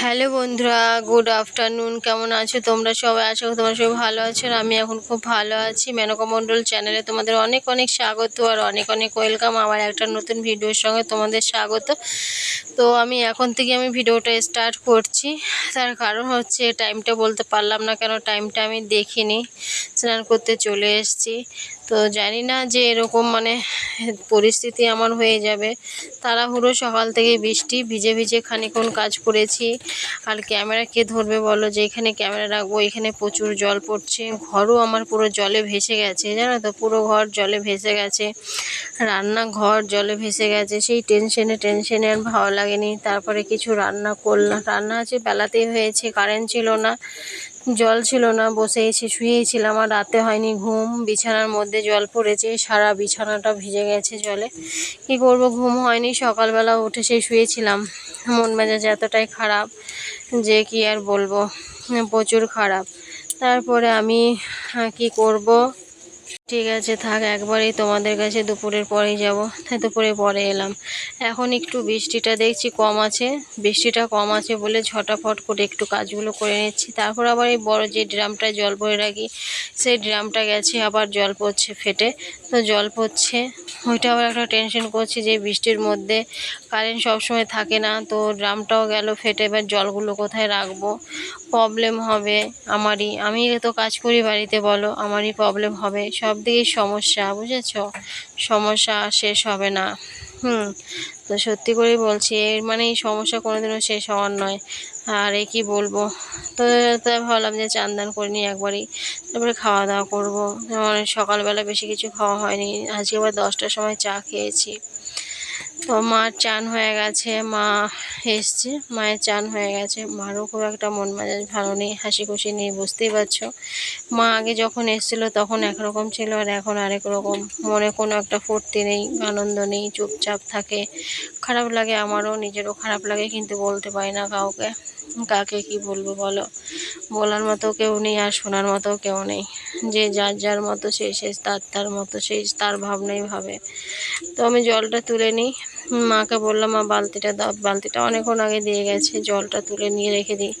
Hello বন্ধুরা good afternoon কেমন আছো তোমরা সবাই? আশা করি তোমরা সবাই ভালো আছো আর আমি এখন খুব ভালো আছি। মেনকা মণ্ডল চ্যানেলে তোমাদের অনেক অনেক স্বাগত আর অনেক অনেক ওয়েলকাম আমার একটা নতুন ভিডিওর সঙ্গে তোমাদের স্বাগত। তো আমি এখন থেকে আমি ভিডিওটা স্টার্ট করছি। তার কারণ হচ্ছে টাইমটা বলতে পারলাম না কেন টাইমটা আমি দেখিনি। স্নান করতে চলে এসেছি। তো জানি না যে এরকম মানে পরিস্থিতি আমার হয়ে যাবে। তাড়াহুড়ো সকাল থেকে বৃষ্টি, ভিজে ভিজে খানিক্ষণ কাজ করেছি। আর ক্যামেরা কে ধরবে বলো যে এখানে ক্যামেরা রাখব, এখানে প্রচুর জল পড়ছে। ঘরও আমার পুরো জলে ভেসে গেছে, জানো তো? পুরো ঘর জলে ভেসে গেছে। রান্নাঘর জলে ভেসে গেছে। সেই টেনশনে টেনশনে আর ভালো লাগেনি। তারপরে কিছু রান্না করলাম। রান্না আছে বেলাতেই হয়েছে কারেন্ট ছিল না। জল ছিল না বসে এসে শুয়েছিলাম আর রাতে হয়নি ঘুম। বিছানার মধ্যে জল পড়েছে, সারা বিছানাটা ভিজে গেছে জলে। কি করব, ঘুম হয়নি, সকালবেলা উঠে সে শুয়েছিলাম। মন মেজাজ এতটাই খারাপ যে কি আর বলব, প্রচুর খারাপ। তারপরে আমি কি করব? ঠিক আছে, থাক, একবারেই তোমাদের কাছে দুপুরের পরেই যাব। তাই দুপুরে পরে এলাম। এখন একটু বৃষ্টিটা দেখছি কম আছে। বৃষ্টিটা কম আছে বলে ঝটাফট করে একটু কাজগুলো করে নিচ্ছি। তারপর আবার এই বড় যে ড্রামটায় জল ভরে রাখি, সেই ড্রামটা গেছে, আবার জল পড়ছে ফেটে। তো জল পড়ছে। ওইটা আবার একটা টেনশন করছি যে বৃষ্টির মধ্যে কারেন্ট সবসময় থাকে না। তো ড্রামটাও গেল ফেটে, এবার জলগুলো কোথায় রাখব? প্রবলেম হবে আমারই। আমি তো কাজ করি বাড়িতে, বলো। আমারই প্রবলেম হবে। সব দিকেই সমস্যা, বুঝেছ? সমস্যা শেষ হবে না। হুম, তো সত্যি করেই বলছি, এর মানে এই সমস্যা কোনোদিনও শেষ হওয়ার নয়। আর এ কী বলব? তো তাই ভাবলাম যে চান দান করে নিই একবারই। তারপরে খাওয়া দাওয়া করব। যেমন সকালবেলা বেশি কিছু খাওয়া হয়নি। আজকে আবার দশটার সময় চা খেয়েছি। তো মার চান হয়ে গেছে, মা এসছে, মায়ের চান হয়ে গেছে। মারও খুব একটা মন মেজাজ ভালো নেই হাসি খুশি নেই, বুঝতেই পারছ। মা আগে যখন এসছিল তখন একরকম ছিল, আর এখন আরেক রকম। মনে কোনো একটা ফুর্তি নেই, আনন্দ নেই, চুপচাপ থাকে। খারাপ লাগে, আমারও নিজেরও খারাপ লাগে, কিন্তু বলতে পারি না কাউকে। কাকে কি বলব বলো? বলার মতো কেউ নেই আর শোনার মতো কেউ নেই। যে যার যার মতো সে সে, তার তার মতো সেই তার ভাবনাই ভাবে। তো আমি জলটা তুলে নিই। মাকে বললাম, মা, বালতিটা দাও। বালতিটা অনেকক্ষণ আগে দিয়ে গেছে, জলটা তুলে নিয়ে রেখে দিই।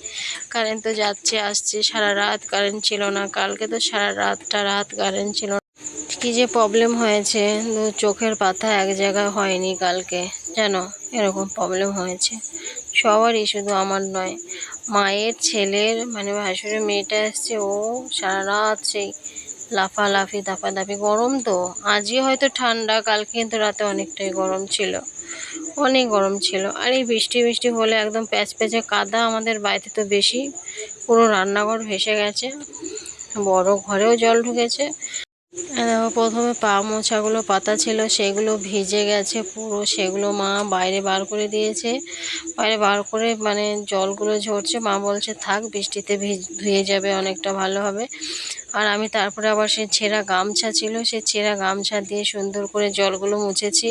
কারেন্ট তো যাচ্ছে, আসছে, সারা রাত কারেন্ট ছিল না। কালকে তো সারা রাতটা রাত কারেন্ট ছিল না। কি যে প্রবলেম হয়েছে চোখের পাতা এক জায়গায় হয়নি কালকে। জানো এরকম প্রবলেম হয়েছে। সবারই শুধু আমার নয়, মায়ের ছেলের মানে ভাসুরের মেয়েটা এসছে, ও সারা রাত সেই লাফালাফি, দাপাদাপি গরম তো। আজই হয়তো ঠান্ডা, কালকে কিন্তু রাতে অনেকটাই গরম ছিল। অনেক গরম ছিল। আর এই বৃষ্টি বৃষ্টি হলে একদম প্যাচ প্যাচে কাদা আমাদের বাড়িতে তো বেশি। পুরো রান্নাঘর ভেসে গেছে। বড় ঘরেও জল ঢুকেছে। প্রথমে পা মোছাগুলো পাতা ছিল, সেগুলো ভিজে গেছে পুরো, সেগুলো মা বাইরে বার করে দিয়েছে। বাইরে বার করে মানে জলগুলো ঝরছে, মা বলছে, থাক, বৃষ্টিতে ভিজ, ধুয়ে যাবে, অনেকটা ভালো হবে। আর আমি তারপরে আবার সেই ছেঁড়া গামছা ছিল, সেই ছেঁড়া গামছা দিয়ে সুন্দর করে জলগুলো মুছেছি।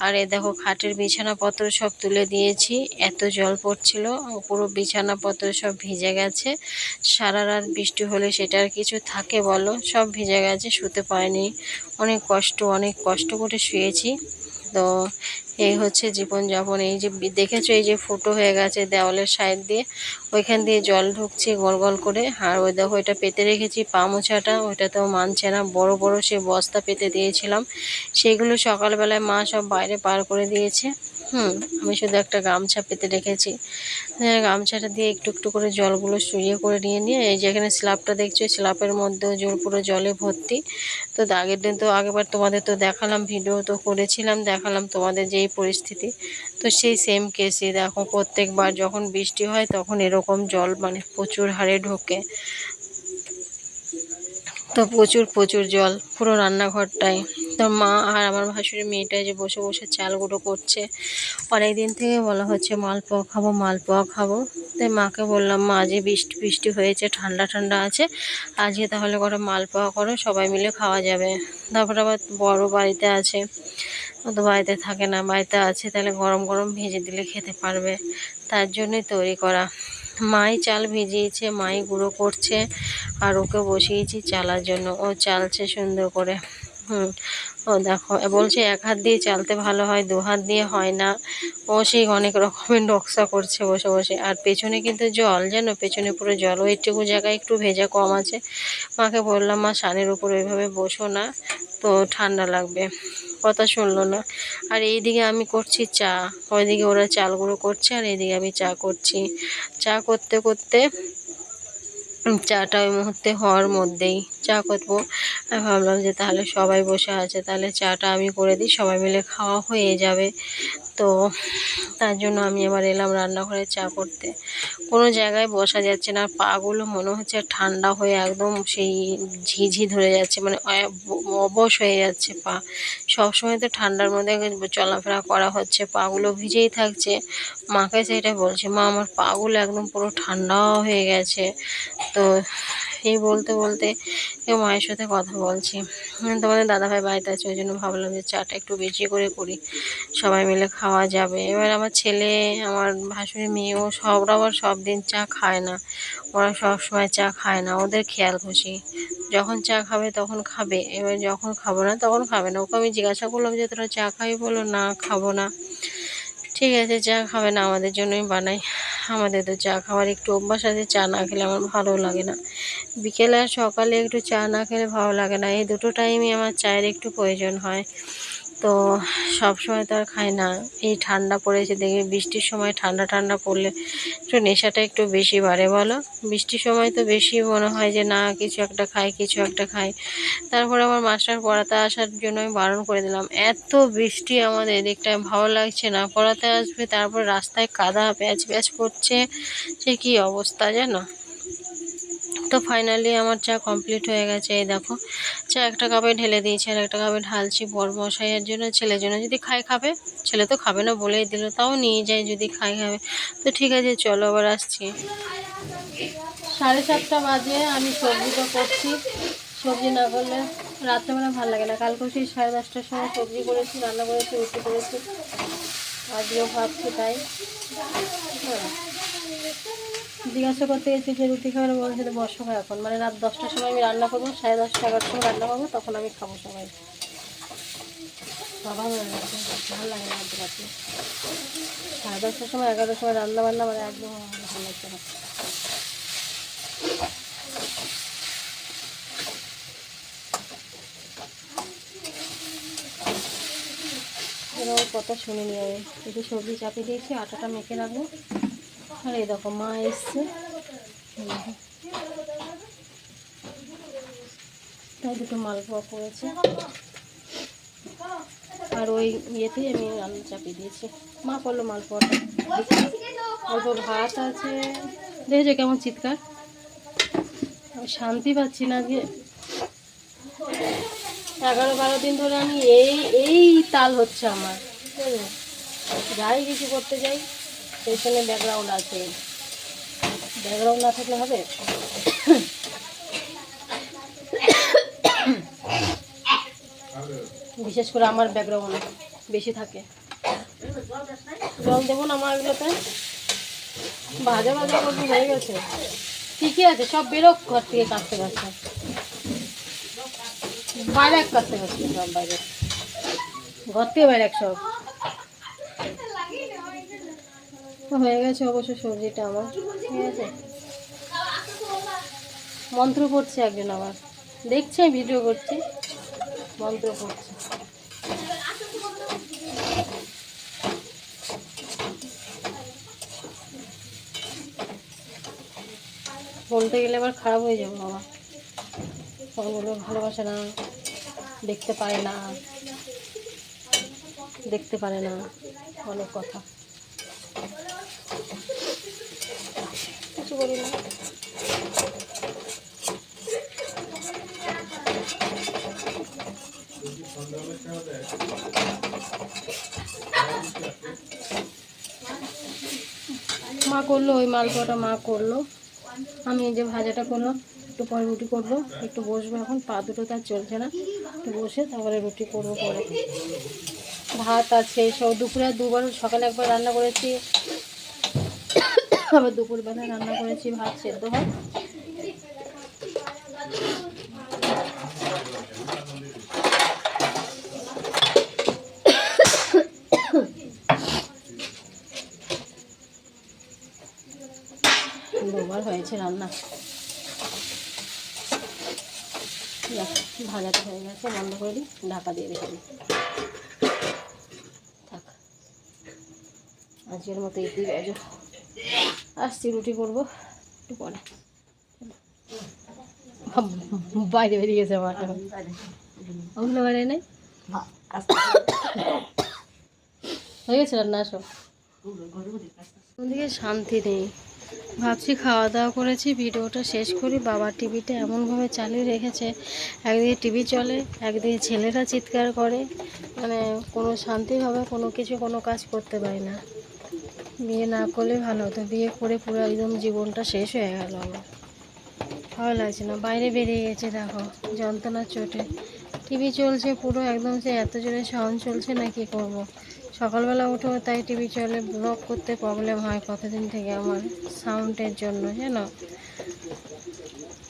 আর এ দেখো, খাটের বিছানাপত্র সব তুলে দিয়েছি, এত জল পড়ছিল, পুরো বিছানাপত্র সব ভিজে গেছে। সারা রাত বৃষ্টি হলে সেটা আর কিছু থাকে বলো, সব ভিজে গেছে, শুতে পারিনি অনেক কষ্ট অনেক কষ্ট করে শুয়েছি। তো এই হচ্ছে জীবনযাপন। এই যে দেখেছ এই যে ফুটো হয়ে গেছে দেওয়ালের সাইড দিয়ে। ওইখান দিয়ে জল ঢুকছে গল গল করে। আর ওই দেখো ওইটা পেতে রেখেছি পা মোছাটা। তো মানছে না। বড় বড় সে বস্তা পেতে দিয়েছিলাম। সেগুলো সকালবেলায় মা সব বাইরে পার করে দিয়েছে। হুম, আমি শুধু একটা গামছা পেতে রেখেছি। গামছাটা দিয়ে একটু একটু করে জলগুলো সুরিয়ে করে নিয়ে নিয়ে, এই যেখানে স্ল্যাবটা দেখছ স্ল্যাবের মধ্যেও জল পুরো জলে ভর্তি। তো আগের দিন তো আগেবার তোমাদের তো দেখালাম, ভিডিও তো করেছিলাম, দেখালাম তোমাদের যে এই পরিস্থিতি। তো সেই সেম কেসই দেখো, প্রত্যেকবার যখন বৃষ্টি হয় তখন এরকম জল মানে প্রচুর হারে ঢোকে। তো প্রচুর প্রচুর জল, পুরো রান্নাঘরটায় তো মা আর আমার ভাসুরের মেয়েটা যে বসে বসে চাল গুঁড়ো করছে। অনেক দিন থেকে বলা হচ্ছে মালপোয়া খাব মালপোয়া খাব। তাই মাকে বললাম, মা যে বৃষ্টি বৃষ্টি হয়েছে, ঠান্ডা ঠান্ডা আছে। আজকে তাহলে করে মালপোয়া করো, সবাই মিলে খাওয়া যাবে। তারপর আবার বড় বাড়িতে আছে। ও তো বাড়িতে থাকে না, বাড়িতে আছে, তাহলে গরম গরম ভেজে দিলে খেতে পারবে। তার জন্যই তৈরি করা। মাই চাল ভিজিয়েছে, মাই গুঁড়ো করছে, আর ওকে বসিয়েছি চালার জন্য। ও চালছে সুন্দর করে। হুম। ও দেখো বলছে এক হাত দিয়ে চালতে ভালো হয়, দু হাত দিয়ে হয় না। ও সেই অনেক রকমের নকশা করছে বসে বসে। আর পেছনে কিন্তু জল, জানো? পেছনে পুরো জল। ওইটুকু জায়গায় একটু ভেজা কম আছে। মাকে বললাম, মা সানের উপর ওইভাবে বসো না, তো ঠান্ডা লাগবে। কথা শুনলো না। আর এইদিকে আমি করছি চা। ওইদিকে ওরা চালগুলো করছে, আর এইদিকে আমি চা করছি। চা করতে করতে চাটা ওই মুহূর্তে হওয়ার মধ্যেই চা করব। আমি ভাবলাম যে তাহলে সবাই বসে আছে, তাহলে চাটা আমি করে দিই, সবাই মিলে খাওয়া হয়ে যাবে। তো তার জন্য আমি আবার এলাম রান্নাঘরে চা করতে। কোনো জায়গায় বসা যাচ্ছে না, পাগুলো মনে হচ্ছে ঠান্ডা হয়ে একদম সেই ঝিঝি ধরে যাচ্ছে মানে অবশ হয়ে যাচ্ছে পা। সবসময় তো ঠান্ডার মধ্যে চলাফেরা করা হচ্ছে, পাগুলো ভিজেই থাকছে। মাকে সেটা বলছে, মা, আমার পাগুলো একদম পুরো ঠান্ডা হয়ে গেছে। তো এই বলতে বলতে মায়ের সাথে কথা বলছি। তোমাদের দাদাভাই বাড়িতে আছে, ওই জন্য ভাবলাম যে চাটা একটু বেশি করে করি। সবাই মিলে খাওয়া যাবে। এবার আমার ছেলে, আমার ভাসুরি মেয়েও সবরা আবার সব দিন চা খায় না। ওরা সব সময় চা খায় না। ওদের খেয়াল খুশি। যখন চা খাবে তখন খাবে। এবার যখন খাব না তখন খাবে না। ওকে আমি জিজ্ঞাসা করলাম যে, তোরা চা খাবি? বলো না, খাব না। ঠিক আছে, চা খাবে না, আমাদের জন্যই বানাই। আমাদের তো চা খাওয়ার একটু অভ্যাস আছে, চা না খেলে আমার ভালো লাগে না। বিকেলে আর সকালে একটু চা না খেলে ভালো লাগে না। এই দুটো টাইমই আমার চায়ের একটু প্রয়োজন হয়। তো সব সময় তো আর খাই না। এই ঠান্ডা পড়েছে দেখি বৃষ্টির সময় ঠান্ডা ঠান্ডা পড়লে একটু নেশাটা একটু বেশি বাড়ে বলো? বৃষ্টির সময় তো বেশি মনে হয় যে, না, কিছু একটা খাই, কিছু একটা খাই। তারপরে আমার মাস্টার পড়াতে আসার জন্য আমি বারণ করে দিলাম, এত বৃষ্টি আমাদের এদিকটায়, ভালো লাগছে না। পড়াতে আসবে, তারপর রাস্তায় কাদা, প্যাচ প্যাচ করছে। সে কি অবস্থা জানো? তো ফাইনালি আমার চা কমপ্লিট হয়ে গেছে, এই দেখো। চা একটা কাপে ঢেলে দিয়েছি আর একটা কাপে ঢালছি বড় মশাইয়ের জন্য, ছেলের জন্য। যদি খাই খাবে, ছেলে তো খাবে না বলেই দিল, তাও নিয়ে যায় যদি খাই খাবে। তো ঠিক আছে, চলো আবার আসছি। সাড়ে সাতটা বাজে, আমি সবজিটা করছি। সবজি না করলে রাত্রেবেলা ভালো লাগে না। কালকে সেই সাড়ে দশটার সময় সবজি করেছি, রান্না করেছি, রুটি করেছি। আজকেও ভাবছি তাই। হ্যাঁ। জিজ্ঞাসা করতে গেছি যে রুটি খাবার বলছে যে বসো এখন। মানে রাত দশটার সময় আমি রান্না করব, সাড়ে দশটা, এগারোটার সময় রান্না করব, তখন আমি খাব সবাই। বাবা ভালো লাগে না রাত সাড়ে দশটার সময়, এগারোটার সময় রান্না বান্না মানে একদম ভালো লাগছে না। কথা শুনে নিয়ে আমি একটু সবজি চাপিয়ে দিয়েছি, আটাটা মেখে রাখব। আর এই দেখো মা এসছে। তাই দুটো মালপোয়া করেছে আর ওই ইয়েতেই আমি রান্না চাপিয়ে দিয়েছি। মা করল মালপোয়াটা। অল্প ভাত আছে। দেখেছ কেমন চিৎকার। আমি শান্তি পাচ্ছি না যে এগারো বারো দিন ধরে আমি এই এই তাল হচ্ছে আমার। যাই কিছু করতে যাই। পেছনে ব্যাকগ্রাউন্ড আছে। ব্যাকগ্রাউন্ড না থাকলে হবে? বিশেষ করে আমার ব্যাকগ্রাউন্ড বেশি থাকে। জল দেবো না আমার এগুলোতে ভাজা ভাজা করব, হয়ে গেছে। ঠিকই আছে, সব বেরোক ঘর থেকে কাটতে কাটতে। বাইরে কাটতে কাটতে সব বাইরে। ঘর থেকে বাইরে সব তো হয়ে গেছে অবশ্য সবজিটা আমার। ঠিক আছে? মন্ত্র পড়ছে একজন আবার। দেখছে ভিডিও করছি। মন্ত্র পড়ছে। বলতে গেলে আবার খারাপ হয়ে যাব বাবা। ফোনগুলো ভালোবাসে না, দেখতে পারে না, দেখতে পারে না। অনেক কথা। বলি না। মা করল, ওই মালপোয়াটা মা করল। আমি এই যে ভাজাটা করলাম, একটু পরে রুটি করব। একটু বসবো এখন, পা দুটো তার চলছে না। একটু বসে তারপরে রুটি করব পরে। ভাত আছে, সব দুপুরে দুবার সকালে একবার রান্না করেছি। আবার দুপুরবেলা রান্না করেছি, ভাত সেদ্ধ হয়। দুবার হয়েছে রান্না। ভাজাটা হয়ে গেছে, বন্ধ করে দিই, ঢাকা দিয়ে রেখে দিই। থাক। আজকের মতো এই অজ আসছি, রুটি করব। একটু পরে। বাইরে বেরিয়ে গেছে আমার ওগুলো বাইরে নেই? হয়ে গেছে রান্না, আসো। ওদিকে শান্তি নেই। ভাবছি খাওয়া দাওয়া করেছি, ভিডিওটা শেষ করি। বাবার টিভিটা এমনভাবে চালিয়ে রেখেছে, একদিকে টিভি চলে, একদিকে ছেলেরা চিৎকার করে। মানে কোনো শান্তিভাবে কোনো কিছু কোনো কাজ করতে পারি না। বিয়ে না করলে ভালো হতো। বিয়ে করে পুরো একদম জীবনটা শেষ হয়ে গেল আমার। ভালো লাগছে না। বাইরে বেরিয়ে গেছে, দেখো। যন্ত্রণার চোটে। টিভি চলছে পুরো একদম যে এত জোরে সাউন্ড চলছে না কি করব। সকালবেলা উঠেও তাই টিভি চলে ব্লগ করতে প্রবলেম হয় কতদিন থেকে আমার সাউন্ডের জন্য, জানো?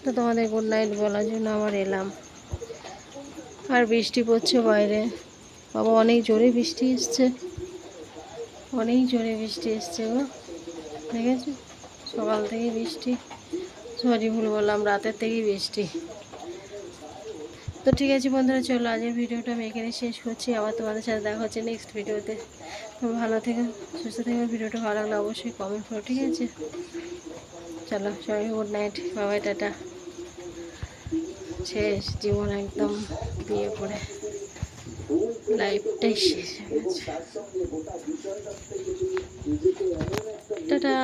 তো তোমাদের গুড নাইট বলার জন্য আবার এলাম। আর বৃষ্টি পড়ছে বাইরে। বাবা, অনেক জোরে বৃষ্টি এসছে। অনেক জোরে বৃষ্টি এসছে গো। দেখেছ সকাল থেকে বৃষ্টি। সরি, ভুল বললাম, রাতের থেকেই বৃষ্টি। তো ঠিক আছে বন্ধুরা, চলো আজকের ভিডিওটা আমি এখানে শেষ করছি। আবার তোমাদের সাথে দেখা হচ্ছে নেক্সট ভিডিওতে। ভালো থেকে, সুস্থ থেকে। ভিডিওটা ভালো লাগলে অবশ্যই কমেন্ট করো, ঠিক আছে? চলো সবাই গুড নাইট বাবাই, টাটা। শেষ, জীবন একদম বিয়ে করে। লাইফটাই শেষ হয়ে গেছে। টাটা।